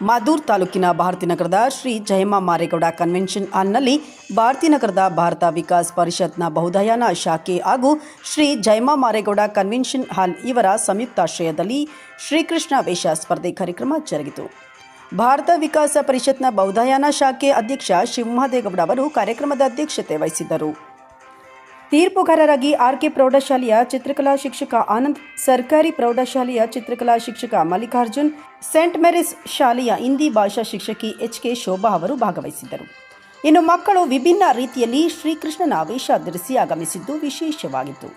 ಮಾದೂರ್ ತಾಲೂಕಿನ ಭಾರತೀನಗರದ ಶ್ರೀ ಜಯಮ್ಮ ಮಾರೇಗೌಡ ಕನ್ವೆನ್ಷನ್ ಹಾಲ್ನಲ್ಲಿ ಭಾರತೀನಗರದ ಭಾರತ ವಿಕಾಸ್ ಪರಿಷತ್ನ ಬಹುದಯಾನ ಶಾಖೆ ಹಾಗೂ ಶ್ರೀ ಜಯಮ್ಮ ಮಾರೇಗೌಡ ಕನ್ವೆನ್ಷನ್ ಹಾಲ್ ಇವರ ಸಂಯುಕ್ತಾಶ್ರಯದಲ್ಲಿ ಶ್ರೀಕೃಷ್ಣ ವೇಷ ಸ್ಪರ್ಧೆ ಕಾರ್ಯಕ್ರಮ ಜರುಗಿತು. ಭಾರತ ವಿಕಾಸ ಪರಿಷತ್ನ ಬೌದ್ಧಯಾನ ಶಾಖೆ ಅಧ್ಯಕ್ಷ ಶಿವಮಹದೇಗೌಡ ಅವರು ಕಾರ್ಯಕ್ರಮದ ಅಧ್ಯಕ್ಷತೆ ವಹಿಸಿದ್ದರು. ತೀರ್ಪುಗಾರರಾಗಿ ಆರ್ಕೆ ಪ್ರೌಢಶಾಲೆಯ ಚಿತ್ರಕಲಾ ಶಿಕ್ಷಕ ಆನಂದ್, ಸರ್ಕಾರಿ ಪ್ರೌಢಶಾಲೆಯ ಚಿತ್ರಕಲಾ ಶಿಕ್ಷಕ ಮಲ್ಲಿಕಾರ್ಜುನ್, ಸೆಂಟ್ ಮೇರಿಸ್ ಶಾಲೆಯ ಹಿಂದಿ ಭಾಷಾ ಶಿಕ್ಷಕಿ ಎಚ್ ಕೆ ಶೋಭಾ ಅವರು ಭಾಗವಹಿಸಿದ್ದರು. ಇನ್ನು ಮಕ್ಕಳು ವಿಭಿನ್ನ ರೀತಿಯಲ್ಲಿ ಶ್ರೀಕೃಷ್ಣನ ವೇಷ ಧರಿಸಿ ಆಗಮಿಸಿದ್ದು ವಿಶೇಷವಾಗಿತ್ತು.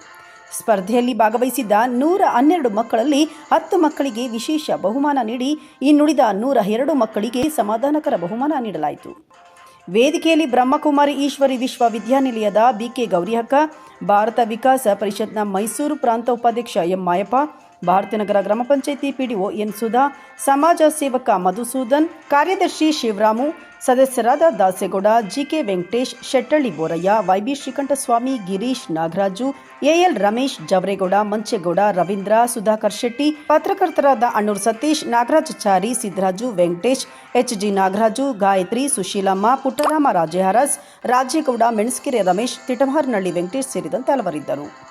ಸ್ಪರ್ಧೆಯಲ್ಲಿ ಭಾಗವಹಿಸಿದ್ದ ನೂರ ಹನ್ನೆರಡು ಮಕ್ಕಳಲ್ಲಿ ಹತ್ತು ಮಕ್ಕಳಿಗೆ ವಿಶೇಷ ಬಹುಮಾನ ನೀಡಿ, ಇನ್ನುಳಿದ ನೂರ ಎರಡು ಮಕ್ಕಳಿಗೆ ಸಮಾಧಾನಕರ ಬಹುಮಾನ ನೀಡಲಾಯಿತು. ವೇದಿಕೆಯಲ್ಲಿ ಬ್ರಹ್ಮಕುಮಾರಿ ಈಶ್ವರಿ ವಿಶ್ವವಿದ್ಯಾನಿಲಯದ ಬಿಕೆ ಗೌರಿಹಕ್ಕ ಭಾರತ ವಿಕಾಸ ಪರಿಷತ್ನ ಮೈಸೂರು ಪ್ರಾಂತ ಉಪಾಧ್ಯಕ್ಷ ಎಂ ಮಾಯಪ್ಪ ಭಾರತೀನಗರ ಗ್ರಾಮ ಪಂಚಾಯಿತಿ ಪಿಡಿಒ ಎನ್ ಸುಧಾ, ಸಮಾಜ ಸೇವಕ ಮಧುಸೂದನ್, ಕಾರ್ಯದರ್ಶಿ ಶಿವರಾಮು, ಸದಸ್ಯರಾದ Dasegowda, GK Venkatesh, Shettahalli Borayya, YB Srikantaswamy, Girish Nagaraju, AL Ramesh Javaregowda, Manchegowda, Ravindra, Sudhakar Shetty, ಪತ್ರಕರ್ತರಾದ Annur Satish Nagarajachari Siddaraju Venkatesh H G Nagaraju, Gayatri Sushilamma, Puttarama ರಾಜೇಹರಸ್, Rajegowda, ಮೆಣಸ್ಕೆರೆ Ramesh Titamaranahalli Venkatesh ಸೇರಿದಂತೆ ಹಲವರಿದ್ದರು.